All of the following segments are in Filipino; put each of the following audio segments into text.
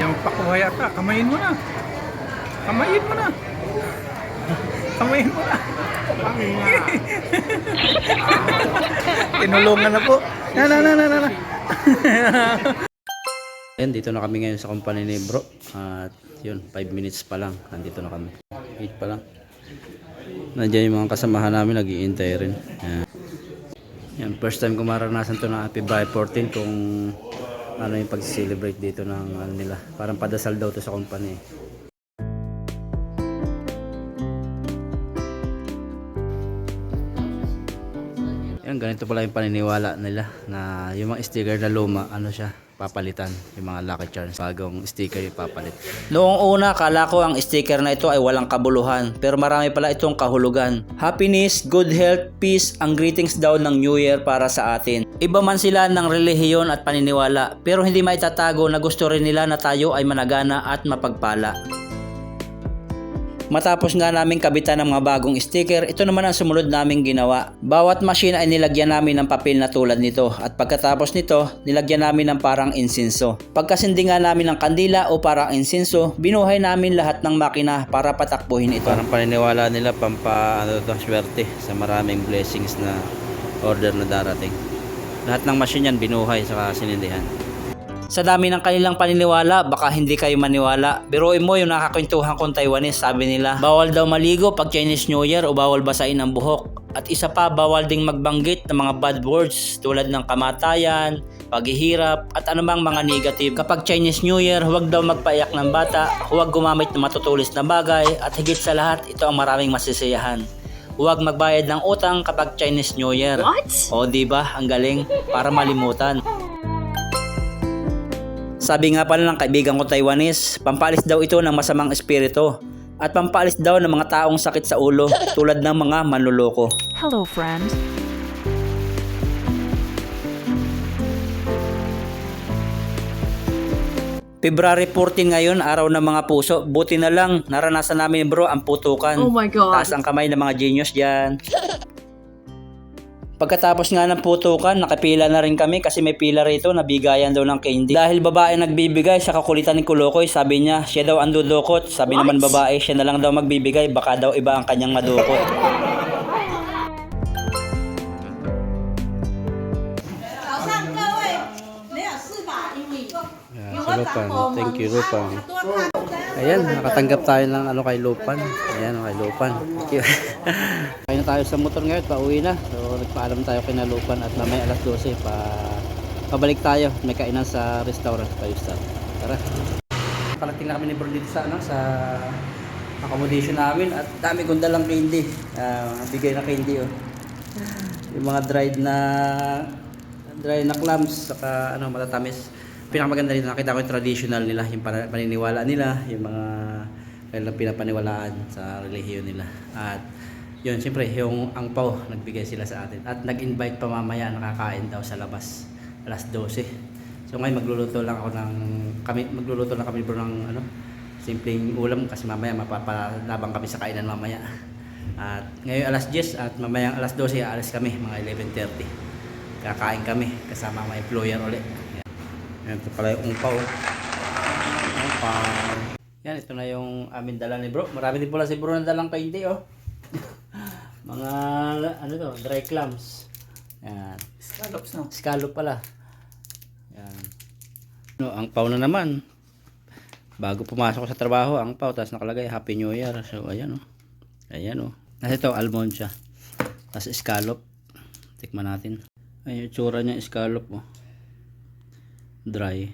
Yung pakuhay ata, kamayin mo na. Kamayin mo na. Kamayin mo na. Tinulungan na po. Na na na na na. na. Ayan, dito na kami ngayon sa company ni bro. At yun, 5 minutes pa lang. Nandito na kami. 8 pa lang. Nandiyan yung mga kasamahan namin, nag rin. Ayan. Yan, first time ko maranasan to na Happy Birthday 14 kung ano yung pag-celebrate dito ng ano nila. Parang padasal daw to sa company. Yan, ganito pala yung paniniwala nila na yung mga sticker na luma, ano siya, papalitan. Yung mga Lucky Charms, bagong sticker yung papalit. Noong una, kala ko ang sticker na ito ay walang kabuluhan. Pero marami pala itong kahulugan. Happiness, good health, peace, ang greetings daw ng New Year para sa atin. Iba man sila ng relihiyon at paniniwala, pero hindi maitatago na gusto rin nila na tayo ay managana at mapagpala. Matapos nga namin kabitan ng mga bagong sticker, ito naman ang sumunod naming ginawa. Bawat machine ay nilagyan namin ng papel na tulad nito at pagkatapos nito, nilagyan namin ng parang insinso. Pagkasindi nga namin ng kandila o parang insinso, binuhay namin lahat ng makina para patakbuhin ito. Parang paniniwala nila pampa ano to, swerte sa maraming blessings na order na darating. Lahat ng machine yan binuhay sa sinindihan. Sa dami ng kanilang paniniwala, baka hindi kayo maniwala. Biruin mo yung nakakwentuhan kong Taiwanese, sabi nila. Bawal daw maligo pag Chinese New Year o bawal basain ang buhok. At isa pa, bawal ding magbanggit ng mga bad words tulad ng kamatayan, paghihirap, at anumang mga negative. Kapag Chinese New Year, huwag daw magpaiyak ng bata, huwag gumamit ng matutulis na bagay, at higit sa lahat, ito ang maraming masisiyahan. Huwag magbayad ng utang kapag Chinese New Year. What? O di ba? Ang galing para malimutan. Sabi nga pala ng kaibigan ko Taiwanese, pampalis daw ito ng masamang espiritu at pampalis daw ng mga taong sakit sa ulo tulad ng mga manluloko. Hello, friend. February 14 ngayon, araw ng mga puso. Buti na lang, naranasan namin bro ang putukan. Oh my God. Taas ang kamay ng mga genius dyan. Pagkatapos nga ng putukan, nakapila na rin kami kasi may pila rito na bigayan daw ng candy. Dahil babae nagbibigay sa kakulitan ni Kulokoy, sabi niya, siya daw ang dudukot. Sabi What? naman babae, siya na lang daw magbibigay, baka daw iba ang kanyang madukot. sa Lupan. Thank you, Lupan. Ayan, nakatanggap tayo ng ano kay Lupan. Ayan, kay Lupan. Thank you. Kaya na tayo sa motor ngayon, pauwi na. So, nagpaalam tayo kay na Lupan at mamaya alas 12 pa pabalik tayo. May kainan sa restaurant, 5 star. Tara. Parating na kami ni Bro dito sa, ano, sa accommodation namin at dami kong dalang candy. Ah, bigay na candy, oh. Yung mga dried na dry na clams saka ano matatamis pinakamaganda dito nakita ko yung traditional nila yung paniniwala nila yung mga kanilang pinapaniwalaan sa relihiyon nila. At yun siyempre yung angpaw nagbigay sila sa atin. At nag-invite pa mamaya nakakain daw sa labas alas 12 so ngayon magluluto lang ako ng kami magluluto lang kami bro ng ano simpleng ulam kasi mamaya mapapalabang kami sa kainan mamaya. At ngayon alas 10 at mamayang alas 12 aalis kami mga 11.30 kakain kami kasama mga employer ulit. Yan, ito pala yung umpaw. Umpaw. Yan, ito na yung amin dala ni bro. Marami din pala si bro na dalang candy oh. mga ano to, dry clams. Yan. Scallops no. Scallop pala. Yan. No, ang pau na naman. Bago pumasok sa trabaho, ang pau tapos nakalagay Happy New Year. So ayan oh. Ayan oh. Nasa ito almond siya. Tapos scallop. Tikman natin. Ay, yung tsura niya scallop oh. Dry.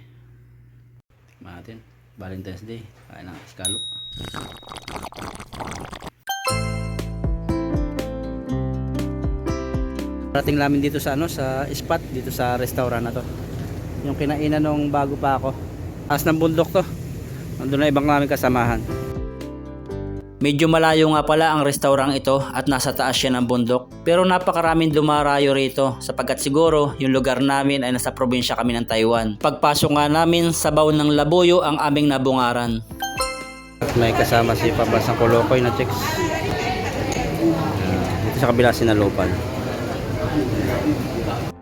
Tikman natin. Valentine's Day. Kain ng scallop. Parating namin dito sa ano sa spot dito sa restaurant na to. Yung kinainan nung bago pa ako. As ng bundok to. Nandun na ibang namin kasamahan. Medyo malayo nga pala ang restaurant ito at nasa taas siya ng bundok. Pero napakaraming dumarayo rito sapagkat siguro yung lugar namin ay nasa probinsya kami ng Taiwan. Pagpasok nga namin, sabaw ng labuyo ang aming nabungaran. May kasama si Pabasang Kolokoy na chicks. Dito sa kabila sinalupan.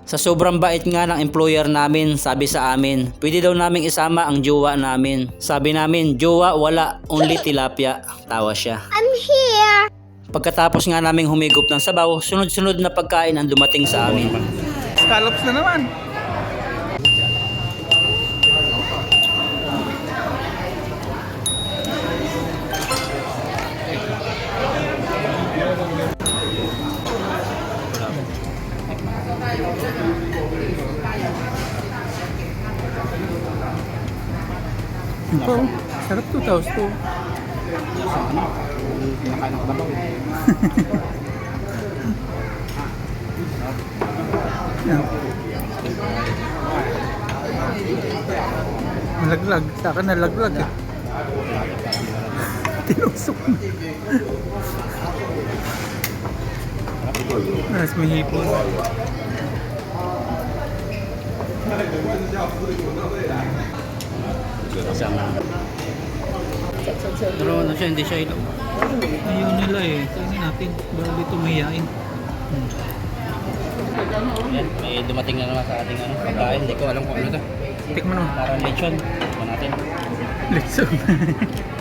Sa sobrang bait nga ng employer namin, sabi sa amin, pwede daw naming isama ang jowa namin. Sabi namin, jowa wala, only tilapia. Tawa siya. I'm here. Pagkatapos nga naming humigop ng sabaw, sunod-sunod na pagkain ang dumating sa amin. Scallops na naman. Ito, sarap to, taos to. Yan. Nalaglag. Sa akin nalaglag eh. Tinusok na. Mas may hipon. Pero ano siya, hindi siya ilo. Ayaw nila eh. Kainin natin. Bago dito mahihain. Hmm. Yan, may dumating na naman sa ating ano, pagkain. Hindi ko alam kung ano to. Tikman mo. Parang lechon. Ito natin. Lechon.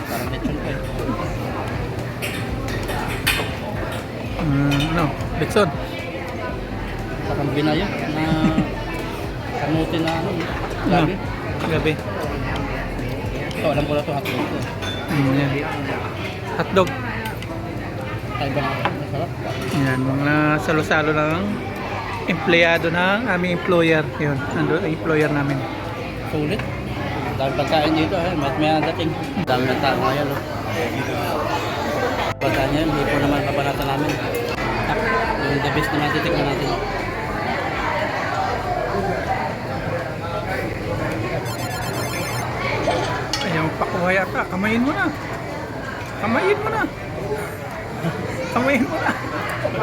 Parang lechon ko eh. Hmm, ano? Lechon. Parang binayo na kamuti na ano. Ano? Gabi. Gabi. Ito, alam ko na ito hotdog ko. Hmm, yan. Hotdog. Yan, mga salo-salo ng empleyado ng aming employer. Yun, ando, employer namin. Sulit. Dami pagkain dito eh. May may dating. Dami ng tao ngayon. No? Pagkain yan, hindi po naman kabanata namin. Yung the best na natitikman natin. Ayaw pakuha yata. Kamayin mo na. Kamayin mo na. Kamayin mo na.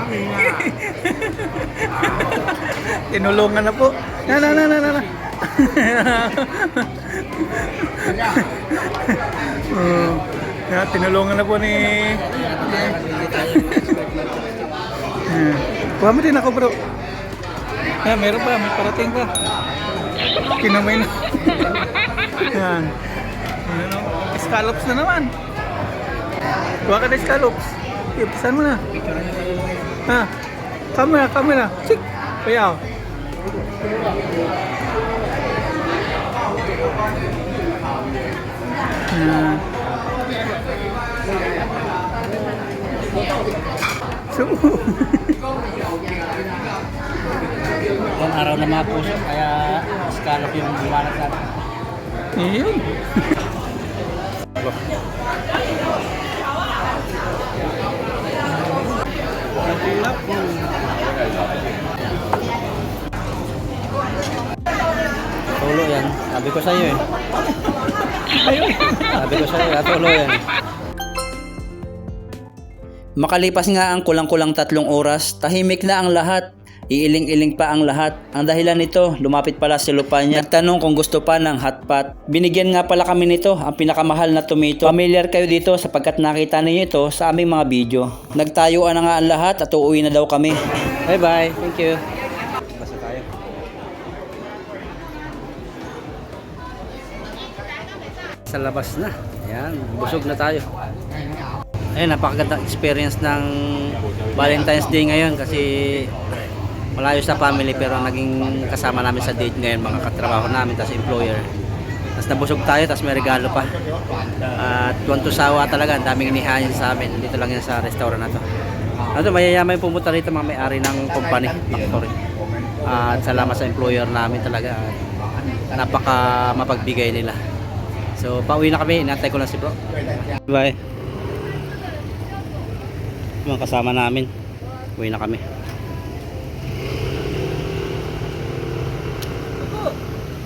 Tinulungan na po. Na na na na na. na. oh, yeah, tinulungan na po ni. Kuha mo din ako bro. Yeah, meron pa, may parating pa. Kinamay na. Yan. Ano, scallops na naman. Kuha ka na scallops. Ipisan mo na. Ha? Camera, camera. Chik! Payaw. Yan. So, Yung araw na mga puso, kaya scallop yung bumalat sa atin. yun. Tulo yan. Sabi ko sa iyo eh. Sabi ko sa iyo, ah, yan. Makalipas nga ang kulang-kulang tatlong oras, tahimik na ang lahat. Iiling-iling pa ang lahat. Ang dahilan nito, lumapit pala si Lupanya. Nagtanong kung gusto pa ng hot pot. Binigyan nga pala kami nito, ang pinakamahal na tomato. Familiar kayo dito sapagkat nakita ninyo ito sa aming mga video. Nagtayuan na nga ang lahat at uuwi na daw kami. Bye bye, thank you. Sa labas na. Ayan, busog na tayo. Ayun, napakagandang experience ng Valentine's Day ngayon kasi malayo sa family pero naging kasama namin sa date ngayon mga katrabaho namin tapos employer. Tapos nabusog tayo tapos may regalo pa. At tuwan talaga, ang daming inihayin sa amin. Dito lang yan sa restaurant na to. Ano, mayayaman yung pumunta rito mga may-ari ng company, factory. At salamat sa employer namin talaga. Napaka mapagbigay nila. So, pauwi na kami. Inantay ko lang si bro. Bye. Mga kasama namin. Uwi na kami.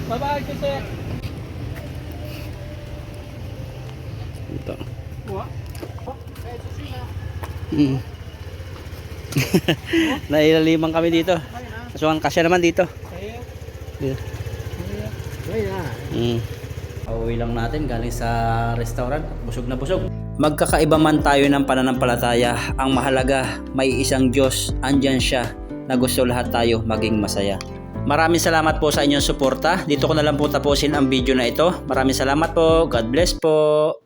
Bye-bye, Jose. Ito. Mm. Nailaliman kami dito. Ang kasya naman dito. Dito. Mm. Pauwi lang natin galing sa restaurant. Busog na busog. Magkakaiba man tayo ng pananampalataya, ang mahalaga may isang Diyos, andyan siya na gusto lahat tayo maging masaya. Maraming salamat po sa inyong suporta. Dito ko na lang po tapusin ang video na ito. Maraming salamat po. God bless po.